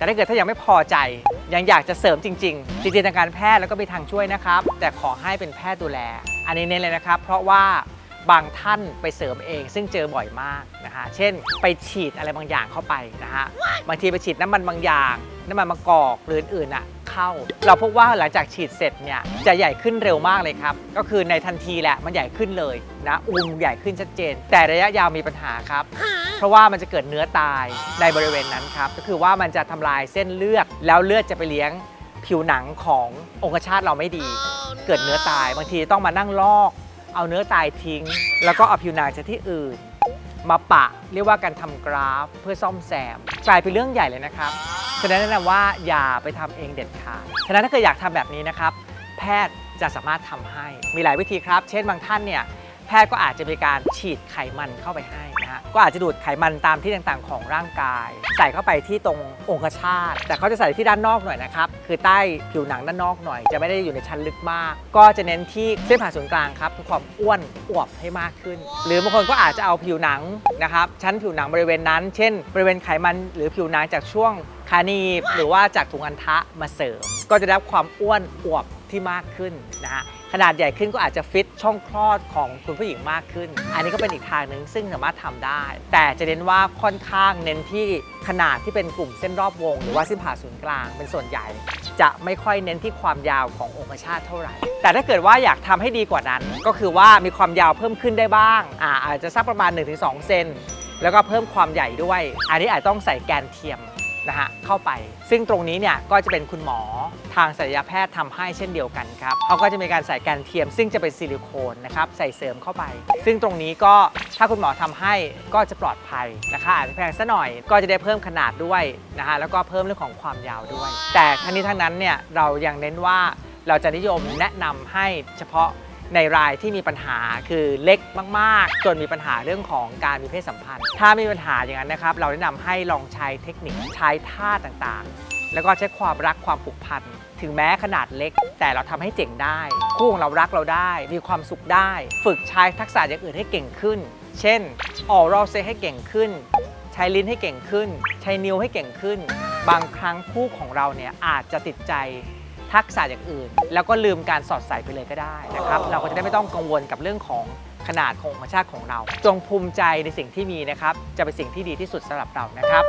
แต่ถ้าเกิดถ้ายังไม่พอใจ ยังอยากจะเสริมจริง ๆ จริงๆทางการแพทย์แล้วก็มีทางช่วยนะครับ แต่ขอให้เป็นแพทย์ดูแล อันนี้เน้นเลยนะครับ เพราะว่าบางท่านไปเสริมเองซึ่งเจอบ่อยมากนะฮะ เช่น ไปฉีดอะไรบางอย่างเข้าไปนะฮะ บางทีไปฉีดน้ำมันบางอย่าง น้ำมันมะกอกหรืออื่นๆอะ เข้า เราพบว่าหลังจากฉีดเสร็จเนี่ยจะใหญ่ขึ้นเร็วมากเลยครับ ก็คือในทันทีแหละมันใหญ่ขึ้นเลยนะอูมใหญ่ขึ้นชัดเจน แต่ระยะยาวมีปัญหาครับ เพราะว่ามันจะเกิดเนื้อตายในบริเวณนั้นครับ ก็คือว่ามันจะทำลายเส้นเลือด แล้วเลือดจะไปเลี้ยงผิวหนังขององคชาตเราไม่ดี เกิดเนื้อตายบางทีต้องมานั่งลอก เอาเนื้อตายทิ้ง แล้วก็เอาผิวหนังจากที่อื่น มาปะ เรียกว่าการทำกราฟเพื่อซ่อมแซม กลายเป็นเรื่องใหญ่เลยนะครับ ฉะนั้นแนะนำว่าอย่าไปทำเองเด็ดขาด ฉะนั้นถ้าเกิดอยากทำแบบนี้นะครับ แพทย์จะสามารถทำให้ มีหลายวิธีครับ เช่นบางท่านเนี่ย แพทย์ก็อาจจะมีการฉีดไขมันเข้าไปให้นะฮะก็อาจจะดูดไขมันตามที่ต่างๆ ของร่างกาย ใส่เข้าไปที่ตรงองคชาตแต่เขาจะใส่ที่ด้านนอกหน่อยนะครับคือใต้ผิวหนังด้านนอกหน่อย จะไม่ได้อยู่ในชั้นลึกมาก ก็จะเน้นที่เส้นผ่าศูนย์กลางครับความอ้วนอวบให้มากขึ้น หรือบางคนก็อาจจะเอาผิวหนังนะครับชั้นผิวหนังบริเวณนั้น เช่น บริเวณไขมันหรือผิวหนังจากช่วงคานีบหรือว่าจากถุงอันทะมาเสริม ก็จะได้รับความอ้วนอวบที่มากขึ้นนะฮะขนาดใหญ่ขึ้นก็อาจจะฟิตช่องคลอดของคุณผู้หญิงมากขึ้น อันนี้ก็เป็นอีกทางหนึ่งซึ่งสามารถทำได้ แต่จะเน้นว่าค่อนข้างเน้นที่ขนาดที่เป็นกลุ่มเส้นรอบวง หรือว่าเส้นผ่าศูนย์กลางเป็นส่วนใหญ่ จะไม่ค่อยเน้นที่ความยาวขององคชาตเท่าไหร่ แต่ถ้าเกิดว่าอยากทำให้ดีกว่านั้น ก็คือว่ามีความยาวเพิ่มขึ้นได้บ้างอาอาจจะสักประมาณ 1-2 เซนแล้วก็เพิ่มความใหญ่ด้วย อันนี้อาจต้องใส่แกนเทียม นะฮะเข้าไป ซึ่งตรงนี้เนี่ยก็จะเป็นคุณหมอทางศัลยแพทย์ทำให้เช่นเดียวกันครับเขาก็จะมีการใส่แกนเทียม ซึ่งจะเป็นซิลิโคนนะครับใส่เสริมเข้าไป ซึ่งตรงนี้ก็ถ้าคุณหมอทำให้ก็จะปลอดภัยนะคะอาจจะแพงซะหน่อยก็จะได้เพิ่มขนาดด้วยนะฮะแล้วก็เพิ่มเรื่องของความยาวด้วย แต่ทั้งนี้ทั้งนั้นเนี่ยเรายังเน้นว่าเราจะนิยมแนะนำให้เฉพาะ ในรายที่มีปัญหาคือเล็กมาก ๆ จนมีปัญหาเรื่องของการมีเพศสัมพันธ์ ถ้ามีปัญหาอย่างนั้นนะครับ เราแนะนำให้ลองใช้เทคนิคใช้ท่าต่างๆ แล้วก็ใช้ความรักความผูกพันถึงแม้ขนาดเล็ก แต่เราทำให้เจ๋งได้ คู่ของเรารักเราได้ มีความสุขได้ ฝึกใช้ทักษะอย่างอื่นให้เก่งขึ้น เช่นออรัลเซให้เก่งขึ้น ใช้ลิ้นให้เก่งขึ้น ใช้นิ้วให้เก่งขึ้น บางครั้งคู่ของเราเนี่ยอาจจะติดใจ ทักษะอย่างอื่น แล้วก็ลืมการสอดใส่ไปเลยก็ได้นะครับเราก็จะได้ไม่ต้องกังวลกับเรื่องของขนาดของธรรมชาติของเรา จงภูมิใจในสิ่งที่มีนะครับ จะเป็นสิ่งที่ดีที่สุดสำหรับเรานะครับ